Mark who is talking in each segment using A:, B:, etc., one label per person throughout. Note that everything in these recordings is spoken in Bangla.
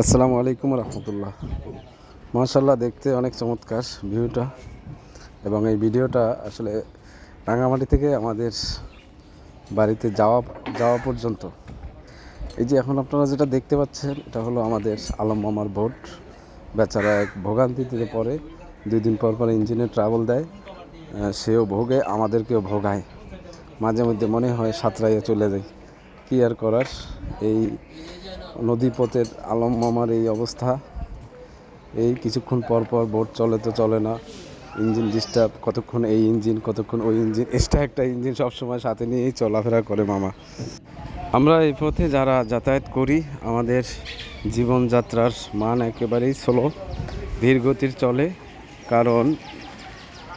A: আসসালামু আলাইকুম রহমতুল্লাহ। মাশাল্লাহ দেখতে অনেক চমৎকার ভিউটা এবং এই ভিডিওটা আসলে রাঙামাটি থেকে আমাদের বাড়িতে যাওয়া যাওয়া পর্যন্ত। এই যে এখন আপনারা যেটা দেখতে পাচ্ছেন, এটা হলো আমাদের আলম মামার বোট। বেচারা এক ভোগান্তিতে পরে দুই দিন পর পর ইঞ্জিনে ট্রাভেল দেয় সেও ভোগে, আমাদেরকেও ভোগায়। মাঝে মধ্যে মনে হয় সাঁতরাইয়ে চলে যাই কী আর করার? এই নদীপথের আলম মামার এই অবস্থা। এই কিছুক্ষণ পর পর বোট চলে তো চলে না। ইঞ্জিন ডিস্টার্ব কতক্ষণ এই ইঞ্জিন, কতক্ষণ ওই ইঞ্জিন, এক্সট্রা একটা ইঞ্জিন সবসময় সাথে নিয়েই চলাফেরা করে মামা। আমরা এই পথে যারা যাতায়াত করি, আমাদের জীবনযাত্রার মান একেবারেই স্লো ধীর গতির চলে, কারণ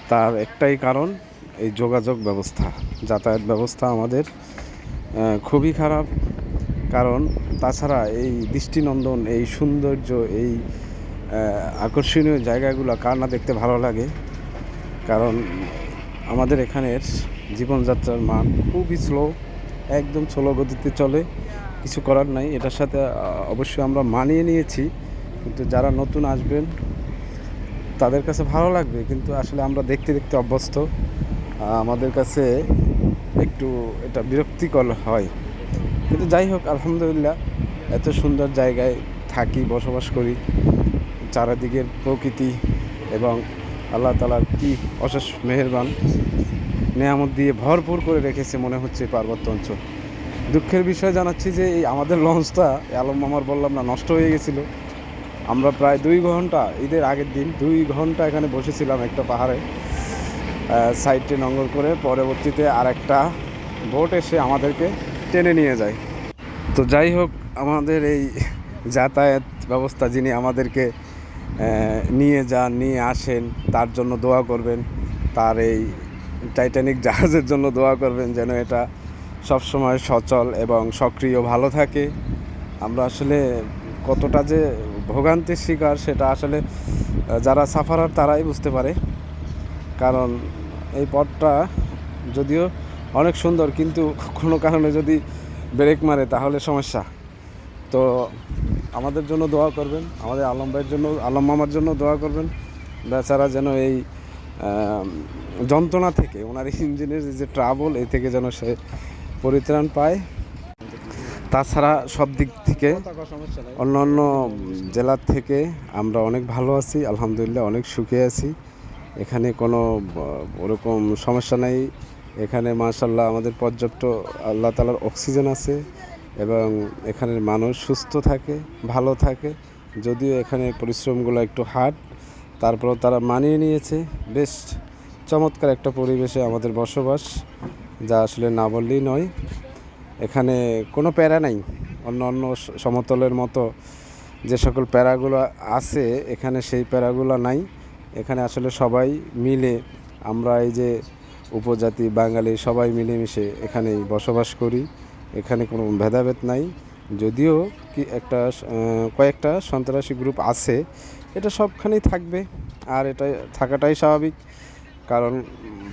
A: তার একটাই কারণ, এই যোগাযোগ ব্যবস্থা। যাতায়াত ব্যবস্থা আমাদের খুবই খারাপ। কারণ তাছাড়া এই দৃষ্টিনন্দন, এই সৌন্দর্য, এই আকর্ষণীয় জায়গাগুলো কার না দেখতে ভালো লাগে? কারণ আমাদের এখানের জীবনযাত্রার মান খুবই স্লো একদম স্লো গতিতে চলে, কিছু করার নাই। এটার সাথে অবশ্যই আমরা মানিয়ে নিয়েছি, কিন্তু যারা নতুন আসবেন, তাদের কাছে ভালো লাগবে, কিন্তু আসলে আমরা দেখতে দেখতে অভ্যস্ত। আমাদের কাছে একটু এটা বিরক্তিকর হয়। কিন্তু যাই হোক, আলহামদুলিল্লাহ, এত সুন্দর জায়গায় থাকি, বসবাস করি। চারিদিকের প্রকৃতি এবং আল্লাহ তালার কি অশেষ মেহেরবান, নেয়ামত দিয়ে ভরপুর করে রেখেছে মনে হচ্ছে পার্বত্য অঞ্চল। দুঃখের বিষয় জানাচ্ছি যে, এই আমাদের লঞ্চটা আলম মামার বললাম না, নষ্ট হয়ে গেছিল। আমরা প্রায় দুই ঘণ্টা, ঈদের আগের দিন দুই ঘণ্টা এখানে বসেছিলাম একটা পাহাড়ে সাইডে নঙ্গর করে। পরবর্তীতে আরেকটা বোট এসে আমাদেরকে টেনে নিয়ে যায়। তো যাই হোক, আমাদের এই যাতায়াত ব্যবস্থা যিনি আমাদেরকে নিয়ে যান, নিয়ে আসেন, তার জন্য দোয়া করবেন। তার এই টাইটানিক জাহাজের জন্য দোয়া করবেন যেন এটা সবসময় সচল এবং সক্রিয় ভালো থাকে। আমরা আসলে কতটা যে ভোগান্তির শিকার সেটা আসলে যারা সাফারার তারাই বুঝতে পারে। কারণ এই পথটা যদিও অনেক সুন্দর, কিন্তু কোনো কারণে যদি ব্রেক মারে তাহলে সমস্যা। তো আমাদের জন্য দোয়া করবেন, আমাদের আলম ভাইয়ের জন্য, আলম মামার জন্য দোয়া করবেন। বেচারা যেন এই যন্ত্রণা থেকে, ওনার ইঞ্জিনের যে ট্রাবল এই থেকে যেন সে পরিত্রাণ পায়। তাছাড়া সব দিক থেকে, অন্য অন্য জেলার থেকে আমরা অনেক ভালো আছি, আলহামদুলিল্লাহ অনেক সুখে আছি। এখানে কোনো ওরকম সমস্যা নাই। এখানে মাশাল্লাহ আমাদের পর্যাপ্ত আল্লাহ তালার অক্সিজেন আছে এবং এখানের মানুষ সুস্থ থাকে, ভালো থাকে। যদিও এখানে পরিশ্রমগুলো একটু হার্ড তারপরেও তারা মানিয়ে নিয়েছে। বেশ চমৎকার একটা পরিবেশে আমাদের বসবাস, যা আসলে না বললেই নয়। এখানে কোনো প্যারা নাই। অন্য অন্য সমতলের মতো যে সকল প্যারাগুলো আছে, এখানে সেই প্যারাগুলো নাই। এখানে আসলে সবাই মিলে আমরা এই যে উপজাতি, বাঙালি সবাই মিলেমিশে এখানেই বসবাস করি। এখানে কোনো ভেদাভেদ নাই। যদিও কি একটা কয়েকটা সন্ত্রাসী গ্রুপ আছে, এটা সবখানেই থাকবে। আর এটা থাকাটাই স্বাভাবিক। কারণ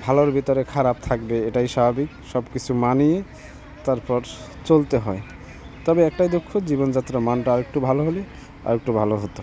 A: ভালোর ভিতরে খারাপ থাকবে, এটাই স্বাভাবিক। সব কিছু মানিয়ে তারপর চলতে হয়। তবে একটাই দুঃখ, জীবনযাত্রার মানটা আরেকটু ভালো হলে আরেকটু ভালো হতো।